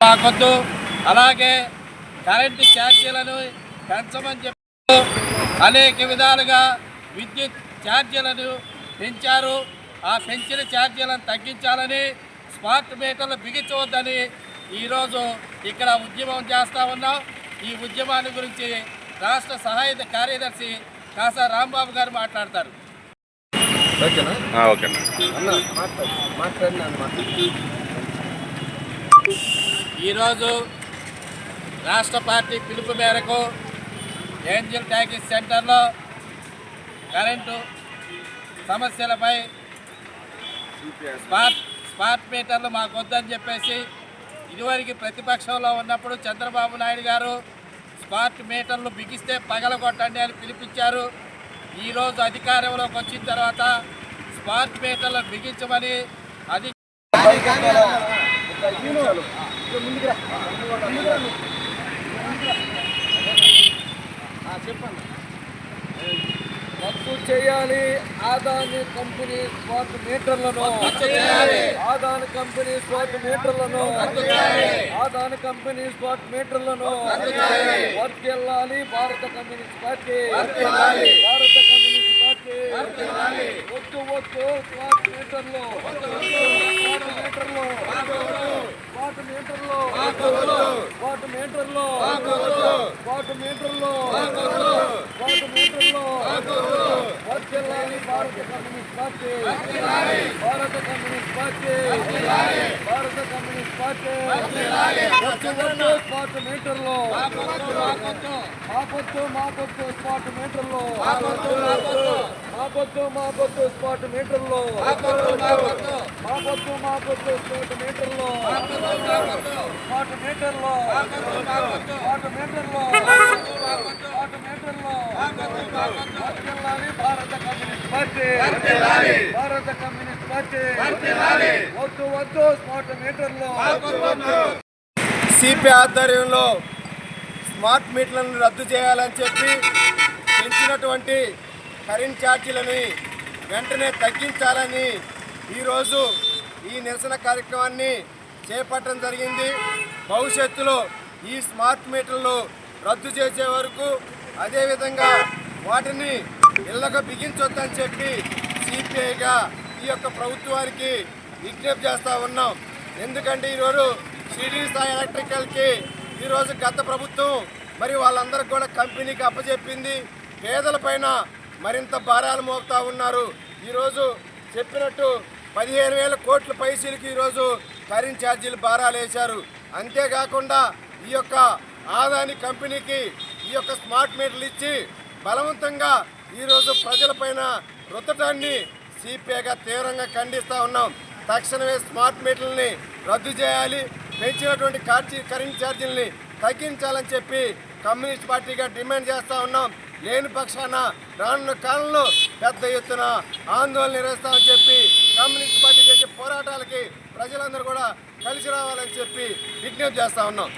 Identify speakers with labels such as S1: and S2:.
S1: మాకొద్దు అలాగే కరెంటు ఛార్జీలను పెంచమని చెప్పి. అనేక విధాలుగా విద్యుత్ ఛార్జీలను పెంచారు. ఆ పెంచిన ఛార్జీలను తగ్గించాలని స్మార్ట్ మీటర్లు బిగించవద్దని ఈరోజు ఇక్కడ ఉద్యమం చేస్తా ఉన్నాం. ఈ ఉద్యమాన్ని గురించి రాష్ట్ర సహాయ కార్యదర్శి కాసా రాంబాబు గారు మాట్లాడతారు.
S2: ఓకేనా? మాట్లాడినా మాట్లాడు.
S1: ఈరోజు రాష్ట్ర పార్టీ పిలుపు మేరకు ఏంజల్ ట్యాక్సీ సెంటర్లో కరెంటు సమస్యలపై స్మార్ట్ స్మార్ట్ మీటర్లు మాకు వద్దని చెప్పేసి ఇదివరకు ప్రతిపక్షంలో ఉన్నప్పుడు చంద్రబాబు నాయుడు గారు స్మార్ట్ మీటర్లు బిగిస్తే పగలగొట్టండి అని పిలిపించారు. ఈరోజు అధికారంలోకి వచ్చిన తర్వాత స్మార్ట్ మీటర్లు బిగించమని అధి
S2: రద్దు చేయాలి. ఆదాని కంపెనీ స్మార్ట్ మీటర్లను. ఆదాని కంపెనీ స్మార్ట్ మీటర్లను. ఆదాని కంపెనీ స్మార్ట్ మీటర్లను. వర్కెళ్ళాలి భారత కమ్యూనిస్ట్ పార్టీ. భారత కమ్యూనిస్ట్ పార్టీ. వద్దు వద్దు స్మార్ట్ మీటర్లు. స్మార్ట్ మీటర్లు స్మార్ట్ మీటర్లు స్మార్ట్ మీటర్లు స్మార్ట్ మీటర్లు. స్మార్ట్ మీటర్లు వర్కెళ్ళాలి భారత కమ్యూనిస్ట్ పార్టీ. భారత కమ్యూనిస్ట్ పార్టీ. భారత కమ్యూనిస్ట్ పార్టీ. వద్దు వద్దు స్మార్ట్ మీటర్లు. మాకొద్దు మాకొద్దు స్మార్ట్ మీటర్లు. మాకొద్దు స్పాట్ స్మార్ట్ మీటర్లు. మాకొద్దు మాకొద్దు స్మార్ట్ మీటర్లు. స్మార్ట్ స్పాట్ స్మార్ట్ భారత కమ్యూనిస్ట్ పార్టీ భారత కమ్యూనిస్ట్ పార్టీ వద్దు వద్దు స్మార్ట్ మీటర్లు సిపి ఆధ్వర్యంలో స్మార్ట్ మీటర్లను రద్దు చేయాలని చెప్పి పెంచినటువంటి కరెంట్ ఛార్జీలని వెంటనే తగ్గించాలని ఈరోజు ఈ నిరసన కార్యక్రమాన్ని చేపట్టడం జరిగింది. భవిష్యత్తులో ఈ స్మార్ట్ మీటర్లు రద్దు చేసే వరకు అదేవిధంగా వాటిని ఇళ్ళకు బిగించొద్దని చెప్పి సిపిఐగా ఈ యొక్క ప్రభుత్వానికి విజ్ఞప్తి చేస్తూ ఉన్నాం. ఎందుకంటే ఈరోజు సిటీ స్థాయి ఎలక్ట్రికల్కి ఈరోజు గత ప్రభుత్వం మరి వాళ్ళందరికీ కూడా కంపెనీకి అప్పచెప్పింది. పేదలపైన మరింత భారాలు మోపుతా ఉన్నారు. ఈరోజు చెప్పినట్టు పదిహేను వేల కోట్ల పైసలకి ఈరోజు కరెంట్ ఛార్జీలు భారాలు వేశారు అంతేకాకుండా ఈ యొక్క ఆదాని కంపెనీకి ఈ యొక్క స్మార్ట్ మీటర్లు ఇచ్చి బలవంతంగా ఈరోజు ప్రజలపైన రుద్దటాన్ని సిపిఐగా తీవ్రంగా ఖండిస్తూ ఉన్నాం. తక్షణమే స్మార్ట్ మీటర్లని రద్దు చేయాలి. పెంచినటువంటి కార్జీ కరెంట్ ఛార్జీలని తగ్గించాలని చెప్పి కమ్యూనిస్ట్ పార్టీగా డిమాండ్ చేస్తూ ఉన్నాం. లేని పక్షాన రానున్న కాలంలో పెద్ద ఎత్తున ఆందోళన నిర్వహిస్తామని చెప్పి కమ్యూనిస్ట్ పార్టీ చేసే పోరాటాలకి ప్రజలందరూ కూడా కలిసి రావాలని చెప్పి విజ్ఞప్తి చేస్తూ ఉన్నాం.